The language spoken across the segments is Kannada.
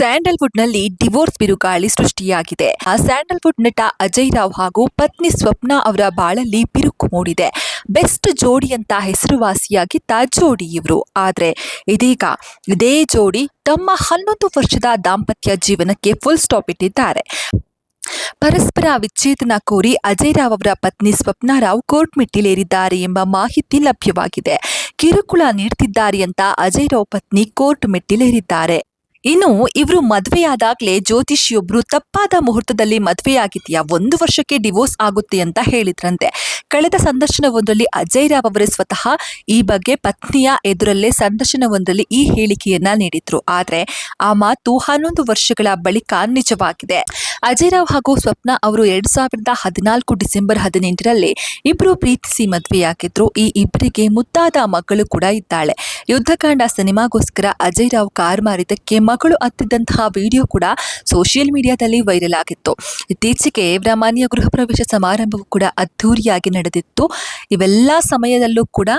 ಸ್ಯಾಂಡಲ್ವುಡ್ನಲ್ಲಿ ಡಿವೋರ್ಸ್ ಬಿರುಗಾಳಿ ಸೃಷ್ಟಿಯಾಗಿದೆ. ಆ ಸ್ಯಾಂಡಲ್ವುಡ್ ನಟ ಅಜಯ್ ರಾವ್ ಹಾಗೂ ಪತ್ನಿ ಸ್ವಪ್ನ ಅವರ ಬಾಳಲ್ಲಿ ಬಿರುಕು ಮೂಡಿದೆ. ಬೆಸ್ಟ್ ಜೋಡಿ ಅಂತ ಹೆಸರುವಾಸಿಯಾಗಿದ್ದ ಜೋಡಿ ಇವರು. ಆದರೆ ಇದೀಗ ಇದೇ ಜೋಡಿ ತಮ್ಮ ಹನ್ನೊಂದು ವರ್ಷದ ದಾಂಪತ್ಯ ಜೀವನಕ್ಕೆ ಫುಲ್ ಸ್ಟಾಪ್ ಇಟ್ಟಿದ್ದಾರೆ. ಪರಸ್ಪರ ವಿಚ್ಛೇದನ ಕೋರಿ ಅಜಯ್ ರಾವ್ ಅವರ ಪತ್ನಿ ಸ್ವಪ್ನ ರಾವ್ ಕೋರ್ಟ್ ಮೆಟ್ಟಿಲೇರಿದ್ದಾರೆ ಎಂಬ ಮಾಹಿತಿ ಲಭ್ಯವಾಗಿದೆ. ಕಿರುಕುಳ ನೀಡುತ್ತಿದ್ದಾರೆ ಅಂತ ಅಜಯ್ ರಾವ್ ಪತ್ನಿ ಕೋರ್ಟ್ ಮೆಟ್ಟಿಲೇರಿದ್ದಾರೆ. ಇನ್ನು ಇವರು ಮದುವೆಯಾದಾಗಲೇ ಜ್ಯೋತಿಷಿಯೊಬ್ರು ತಪ್ಪಾದ ಮುಹೂರ್ತದಲ್ಲಿ ಮದುವೆಯಾಗಿದೆಯಾ ಒಂದು ವರ್ಷಕ್ಕೆ ಡಿವೋರ್ಸ್ ಆಗುತ್ತೆ ಅಂತ ಹೇಳಿದ್ರಂತೆ. ಕಳೆದ ಸಂದರ್ಶನವೊಂದರಲ್ಲಿ ಅಜಯ್ ರಾವ್ ಅವರೇ ಸ್ವತಃ ಈ ಬಗ್ಗೆ ಪತ್ನಿಯ ಎದುರಲ್ಲೇ ಸಂದರ್ಶನವೊಂದರಲ್ಲಿ ಈ ಹೇಳಿಕೆಯನ್ನ ನೀಡಿದ್ರು. ಆದರೆ ಆ ಮಾತು ಹನ್ನೊಂದು ವರ್ಷಗಳ ಬಳಿಕ ನಿಜವಾಗಿದೆ. ಅಜಯ್ ರಾವ್ ಹಾಗೂ ಸ್ವಪ್ನ ಅವರು ಎರಡ್ ಸಾವಿರದ ಹದಿನಾಲ್ಕು ಡಿಸೆಂಬರ್ ಹದಿನೆಂಟರಲ್ಲಿ ಇಬ್ರು ಪ್ರೀತಿಸಿ ಮದುವೆಯಾಗಿದ್ರು. ಈ ಇಬ್ಬರಿಗೆ ಮುದ್ದಾದ ಮಗಳು ಕೂಡ ಇದ್ದಾಳೆ. ಯುದ್ಧಕಾಂಡ ಸಿನಿಮಾಗೋಸ್ಕರ ಅಜಯ್ ರಾವ್ ಕಾರ್ ಮಾರಿದ್ದಕ್ಕೆ ಮಗಳು ಹತ್ತಿದ್ದಂತಹ ವಿಡಿಯೋ ಕೂಡ ಸೋಷಿಯಲ್ ಮೀಡಿಯಾದಲ್ಲಿ ವೈರಲ್ ಆಗಿತ್ತು. ಇತ್ತೀಚೆಗೆ ಇವರ ಮನೆಯ ಗೃಹ ಪ್ರವೇಶ ಸಮಾರಂಭವು ಕೂಡ ಅದ್ಧೂರಿಯಾಗಿ ನಡೆದಿತ್ತು. ಇವೆಲ್ಲ ಸಮಯದಲ್ಲೂ ಕೂಡ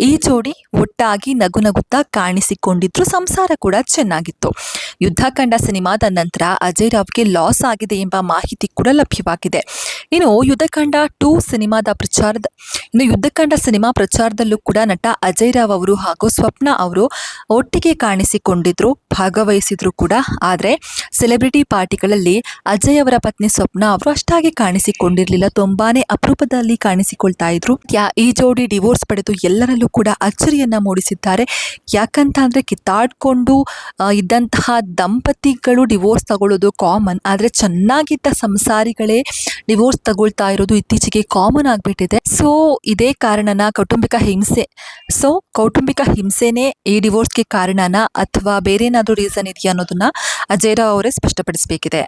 ಈ ಜೋಡಿ ಒಟ್ಟಾಗಿ ನಗು ನಗುತ್ತಾ ಕಾಣಿಸಿಕೊಂಡಿದ್ರು. ಸಂಸಾರ ಕೂಡ ಚೆನ್ನಾಗಿತ್ತು. ಯುದ್ಧ ಕಂಡ ಸಿನಿಮಾದ ನಂತರ ಅಜಯ್ ರಾವ್ಗೆ ಲಾಸ್ ಆಗಿದೆ ಎಂಬ ಮಾಹಿತಿ ಕೂಡ ಲಭ್ಯವಾಗಿದೆ. ಇನ್ನು ಯುದ್ಧಕಾಂಡ ಟೂ ಸಿನಿಮಾದ ಪ್ರಚಾರದ ಇನ್ನು ಯುದ್ಧಕಾಂಡ ಸಿನಿಮಾ ಪ್ರಚಾರದಲ್ಲೂ ಕೂಡ ನಟ ಅಜಯ್ ರಾವ್ ಅವರು ಹಾಗೂ ಸ್ವಪ್ನ ಅವರು ಒಟ್ಟಿಗೆ ಕಾಣಿಸಿಕೊಂಡಿದ್ರು, ಭಾಗವಹಿಸಿದ್ರು ಕೂಡ. ಆದರೆ ಸೆಲೆಬ್ರಿಟಿ ಪಾರ್ಟಿಗಳಲ್ಲಿ ಅಜಯ್ ಅವರ ಪತ್ನಿ ಸ್ವಪ್ನ ಅವರು ಅಷ್ಟಾಗಿ ಕಾಣಿಸಿಕೊಂಡಿರಲಿಲ್ಲ. ತುಂಬಾನೇ ಅಪರೂಪದಲ್ಲಿ ಕಾಣಿಸಿಕೊಳ್ತಾ ಇದ್ರು. ಯಾ- ಈ ಜೋಡಿ ಡಿವೋರ್ಸ್ ಪಡೆದು ಎಲ್ಲರಲ್ಲೂ ಕೂಡ ಅಚ್ಚರಿಯನ್ನ ಮೂಡಿಸಿದ್ದಾರೆ. ಯಾಕಂತ ಅಂದ್ರೆ ಕಿತ್ತಾಡ್ಕೊಂಡು ಇದ್ದಂತಹ ದಂಪತಿಗಳು ಡಿವೋರ್ಸ್ ತಗೊಳ್ಳೋದು ಕಾಮನ್. ಆದರೆ ಚೆನ್ನಾಗಿದ್ದ ಸಂಸಾರಿಗಳೇ ಡಿವೋರ್ಸ್ ತಗೊಳ್ತಾ ಇರೋದು ಇತ್ತೀಚೆಗೆ ಕಾಮನ್ ಆಗಿಬಿಟ್ಟಿದೆ. ಸೊ ಇದೇ ಕಾರಣನ ಕೌಟುಂಬಿಕ ಹಿಂಸೆ. ಸೊ ಕೌಟುಂಬಿಕ ಹಿಂಸೆನೇ ಈ ಡಿವೋರ್ಸ್ಗೆ ಕಾರಣನ ಅಥವಾ ಬೇರೆ ಏನಾದರೂ ರೀಸನ್ ಇದೆಯಾ ಅನ್ನೋದನ್ನ ಅಜಯ್ರಾವ್ ಅವರೇ ಸ್ಪಷ್ಟಪಡಿಸಬೇಕಿದೆ.